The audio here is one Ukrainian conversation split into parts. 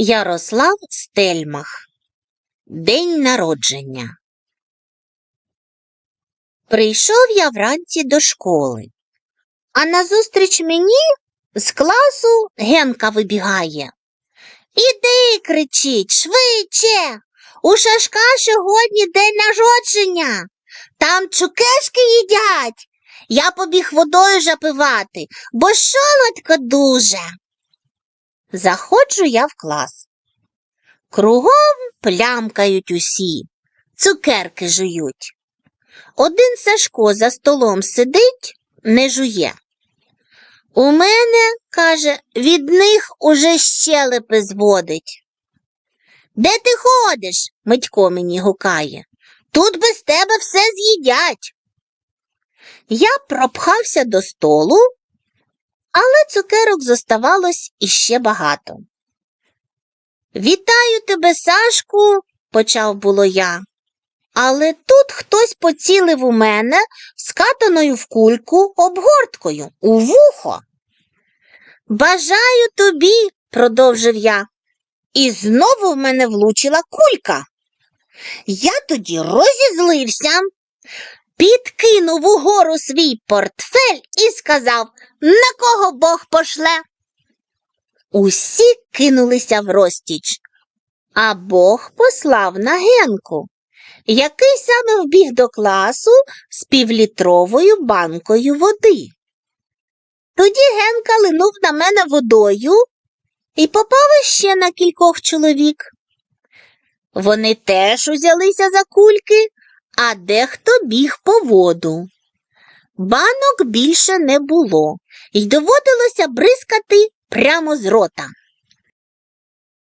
Ярослав Стельмах. День народження. Прийшов я вранці до школи, а назустріч мені з класу Генка вибігає. Іди, кричить, швидше. У Шашка сьогодні день народження. Там цукерки їдять. Я побіг водою запивати, бо солодко дуже. Заходжу я в клас. Кругом плямкають усі, цукерки жують. Один Сашко за столом сидить, не жує. У мене, каже, від них уже щелепи зводить. Де ти ходиш? Митько мені гукає. Тут без тебе все з'їдять. Я пропхався до столу, але цукерок зоставалось іще багато. Вітаю тебе, Сашку, почав було я. Але тут хтось поцілив у мене скатаною в кульку обгорткою у вухо. Бажаю тобі, продовжив я, і знову в мене влучила кулька. Я тоді розізлився, підкинув угору свій портфель і сказав, на кого Бог пошле. Усі кинулися в розтіч, а Бог послав на Генку, який саме вбіг до класу з півлітровою банкою води. Тоді Генка линув на мене водою і попав іще на кількох чоловік. Вони теж узялися за кульки, а дехто біг по воду. Банок більше не було, й доводилося бризкати прямо з рота.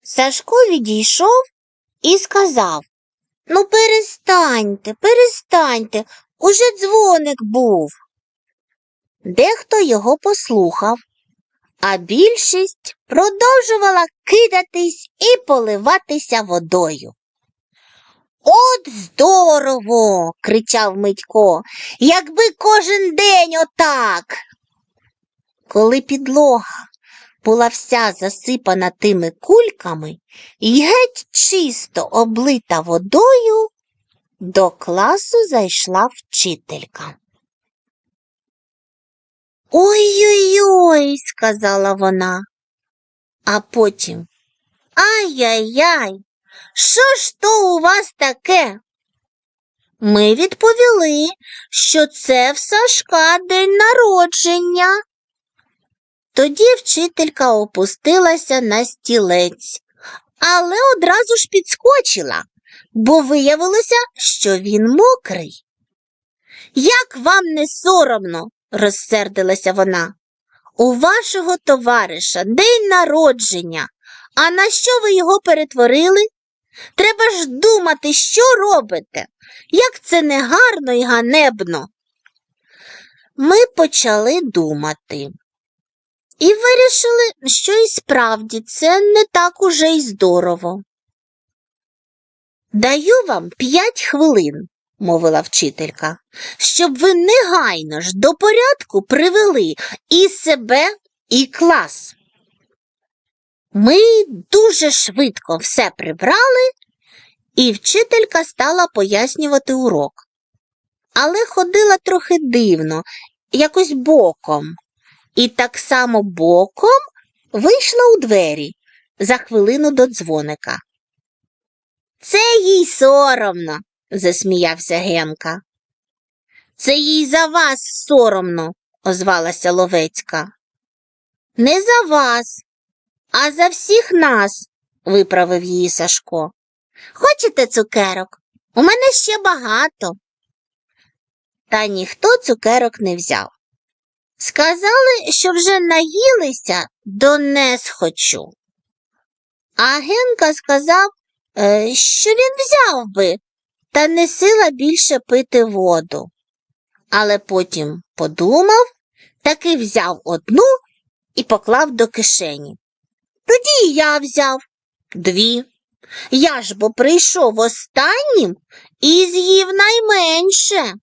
Сашко відійшов і сказав Ну, перестаньте, перестаньте, уже дзвоник був. Дехто його послухав, а більшість продовжувала кидатись і поливатися водою. От здорово, кричав Митько, якби кожен день отак. Коли підлога була вся засипана тими кульками і геть чисто облита водою, до класу зайшла вчителька. Ой-ой-ой, сказала вона, а потім Ай-яй-яй, що ж то у вас таке? Ми відповіли, що це в Сашка день народження. Тоді вчителька опустилася на стілець, але одразу ж підскочила, бо виявилося, що він мокрий. Як вам не соромно, розсердилася вона. У вашого товариша день народження, а на що ви його перетворили? Треба ж думати, що робите, як це негарно і ганебно. Ми почали думати. І вирішили, що і справді це не так уже й здорово. Даю вам п'ять хвилин, мовила вчителька, щоб ви негайно ж до порядку привели і себе, і клас. Ми дуже швидко все прибрали, і вчителька стала пояснювати урок. Але ходила трохи дивно, якось боком і так само боком вийшла у двері за хвилину до дзвоника. Це їй соромно, засміявся Генка. Це їй за вас соромно, озвалася Ловецька. Не за вас, а за всіх нас, виправив її Сашко. Хочете цукерок? У мене ще багато. Та ніхто цукерок не взяв. Сказали, що вже наїлися, до не схочу. А Генка сказав, е, що він взяв би, та не сила більше пити воду. Але потім подумав, таки взяв одну і поклав до кишені. Тоді я взяв дві. Я ж бо прийшов останнім і з'їв найменше.